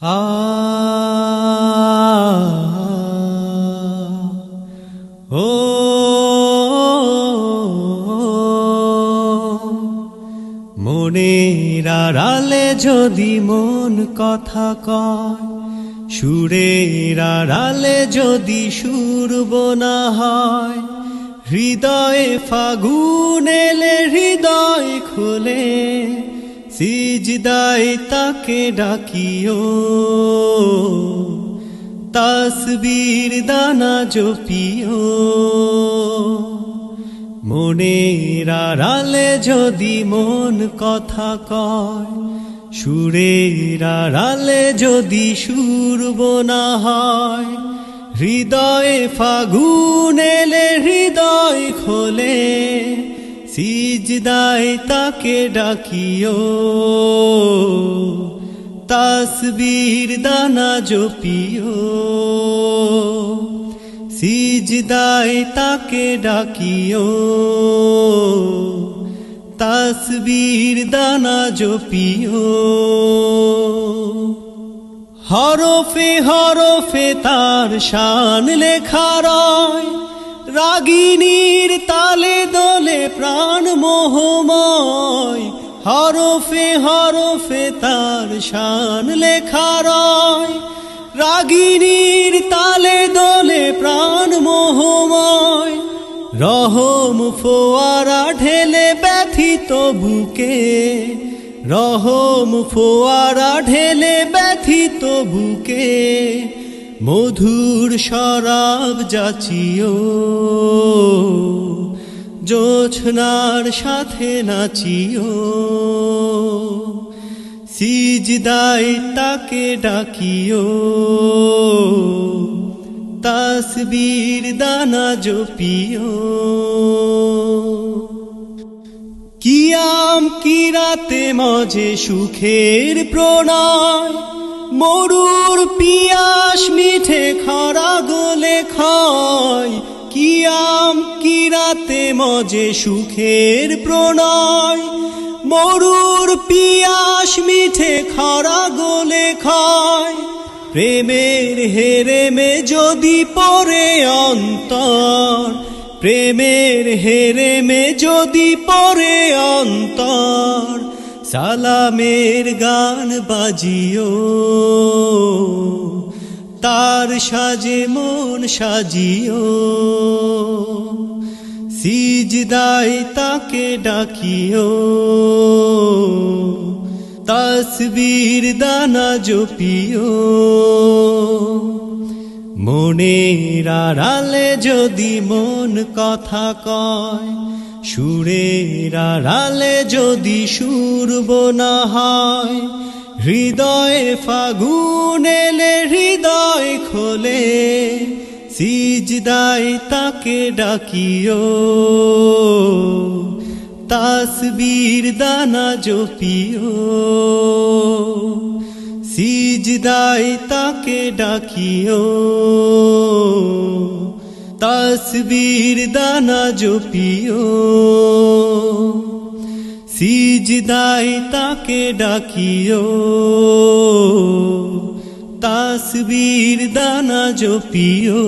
ও, মনের আড়ালে যদি মন কথা কয়, সুরের আড়ালে যদি সুর বোনা হয়, হৃদয়ে ফাগুন এলে হৃদয় খুলে। সিজদায় তাকে ডাকিও, তসবীর দানা জপিও। মনের আড়ালে যদি মন কথা কয়, সুরের আড়ালে যদি সুর বোনা হয়, হৃদয়ে ফাগুন এলে হৃদয় খোলে। সিজদায় তাকে ডাকিও। তসবীর দানা জপিও। সিজদায় তাকে ডাকিও। তসবীর দানা জপিও। হরফে হরফে তার শান লেখা রয় দলে প্রাণ মোহময়, হরফে হরফে তার শান লেখা রয়। রাগিনীর তালে দলে প্রাণ মোহময়, রহম ফোয়ারা ঢেলে ব্যথিত বুকে। রহম ফোয়ারা ঢেলে ব্যথিত বুকে, মধুর শরাব যাচিও। জোছনার সাথে নাচিও। সিজদায় তাকে ডাকিও। তসবীর দানা জপিও। কিয়াম কিরাতে মজে সুখের প্রণয়? মরুর পিয়াস মিঠে খরা গলে খয় কিয়াম কিরাতে মজে সুখের প্রণয়? মরুর পিয়াস মিঠে খরা গোলে খয় প্রেমের হেরেমে যদি পরে অন্তর, প্রেমের হেরেমে যদি পরে অন্তর, সালামের গান বাজিও। তার সাজে মন সাজিও। সিজদায় তাকে ডাকিও। তসবীর দানা জপিও। মনের আড়ালে যদি মন কথা কয়, সুরের আড়ালে যদি সুর বোনা হয় হৃদয়ে ফাগুন এলে হৃদয় খোলে, সিজদায় তাকে ডাকিও। তাসবীর দানা জপিও। সিজদায় তাকে ডাকিও। তসবীর দানা জপিও। সিজদায় তাকে ডাকিও। তাসবীর দানা জপিও।